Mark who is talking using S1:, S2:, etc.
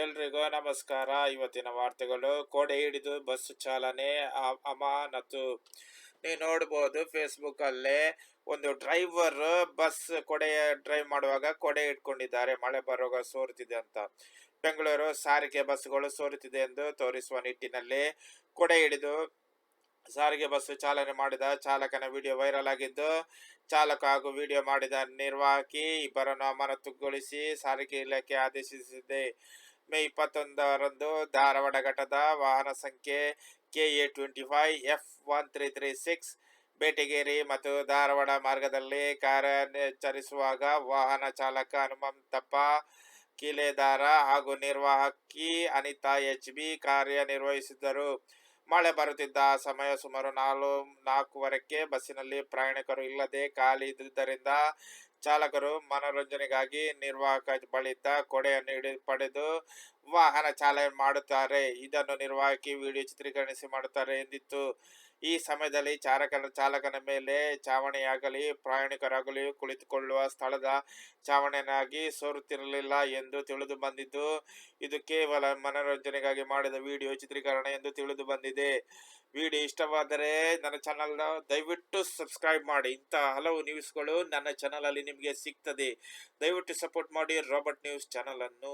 S1: ಎಲ್ರಿಗೂ ನಮಸ್ಕಾರ. ಇವತ್ತಿನ ವಾರ್ತೆಗಳು, ಕೋಡೆ ಹಿಡಿದು ಬಸ್ ಚಾಲನೆ ಅಮಾನತು. ನೀವು ನೋಡ್ಬೋದು ಫೇಸ್ಬುಕ್ ಅಲ್ಲಿ ಒಂದು ಡ್ರೈವರ್ ಬಸ್ ಕೊಡೆ ಡ್ರೈವ್ ಮಾಡುವಾಗ ಕೊಡೆ ಇಟ್ಕೊಂಡಿದ್ದಾರೆ. ಮಳೆ ಬರುವಾಗ ಸೋರುತ್ತಿದೆ ಅಂತ. ಬೆಂಗಳೂರು ಸಾರಿಗೆ ಬಸ್ಗಳು ಸೋರುತ್ತಿದೆ ಎಂದು ತೋರಿಸುವ ನಿಟ್ಟಿನಲ್ಲಿ ಕೊಡೆ ಹಿಡಿದು ಸಾರಿಗೆ ಬಸ್ ಚಾಲನೆ ಮಾಡಿದ ಚಾಲಕನ ವಿಡಿಯೋ ವೈರಲ್ ಆಗಿದ್ದು, ಚಾಲಕ ಹಾಗೂ ವಿಡಿಯೋ ಮಾಡಿದ ನಿರ್ವಾಹಕಿ ಇಬ್ಬರನ್ನು ಅಮಾನತುಗೊಳಿಸಿ ಸಾರಿಗೆ ಇಲಾಖೆ ಆದೇಶಿಸಿದೆ. ಮೇ ಇಪ್ಪತ್ತೊಂದರಂದು ಧಾರವಾಡ ಘಟದ ವಾಹನ ಸಂಖ್ಯೆ K A twenty five F one three three six Betageri ಮತ್ತು ಧಾರವಾಡ ಮಾರ್ಗದಲ್ಲಿ ಕಾರ್ಯಾಚರಿಸುವಾಗ ವಾಹನ ಚಾಲಕ ಹನುಮಂತಪ್ಪ ಕೀಲೆದಾರ ಹಾಗೂ ನಿರ್ವಾಹಕಿ ಅನಿತಾ ಎಚ್ ಬಿ ಕಾರ್ಯನಿರ್ವಹಿಸಿದ್ದರು. ಮಳೆ ಬರುತ್ತಿದ್ದ ಸಮಯ ಸುಮಾರು ನಾಲ್ಕು, ನಾಲ್ಕೂವರೆಗೆ ಬಸ್ಸಿನಲ್ಲಿ ಪ್ರಯಾಣಿಕರು ಇಲ್ಲದೆ ಖಾಲಿ ಇದ್ದುದರಿಂದ ಚಾಲಕರು ಮನೋರಂಜನೆಗಾಗಿ ನಿರ್ವಾಹಕ ಬಳಿದ್ದ ಕೊಡೆಯನ್ನು ಹಿಡಿದು ಪಡೆದು ವಾಹನ ಚಾಲನೆ ಮಾಡುತ್ತಾರೆ. ಇದನ್ನು ನಿರ್ವಾಹಕಿ ವಿಡಿಯೋ ಚಿತ್ರೀಕರಣಿಸಿ ಮಾಡುತ್ತಾರೆ ಎಂದಿತ್ತು. ಈ ಸಮಯದಲ್ಲಿ ಚಾಲಕನ ಚಾಲಕನ ಮೇಲೆ ಚಾವಣಿಯಾಗಲಿ, ಪ್ರಯಾಣಿಕರಾಗಲಿ, ಕುಳಿತುಕೊಳ್ಳುವ ಸ್ಥಳದ ಚಾವಣಿಯನ್ನಾಗಿ ಸೋರುತ್ತಿರಲಿಲ್ಲ ಎಂದು ತಿಳಿದು ಬಂದಿದ್ದು, ಇದು ಕೇವಲ ಮನೋರಂಜನೆಗಾಗಿ ಮಾಡಿದ ವಿಡಿಯೋ ಚಿತ್ರೀಕರಣ ಎಂದು ತಿಳಿದು ಬಂದಿದೆ. ವಿಡಿಯೋ ಇಷ್ಟವಾದರೆ ನನ್ನ ಚಾನಲ್ನ ದಯವಿಟ್ಟು ಸಬ್ಸ್ಕ್ರೈಬ್ ಮಾಡಿ. ಇಂಥ ಹಲವು ನ್ಯೂಸ್ಗಳು ನನ್ನ ಚಾನಲಲ್ಲಿ ನಿಮಗೆ ಸಿಗ್ತದೆ. ದಯವಿಟ್ಟು ಸಪೋರ್ಟ್ ಮಾಡಿ ರಾಬರ್ಟ್ ನ್ಯೂಸ್ ಚಾನಲನ್ನು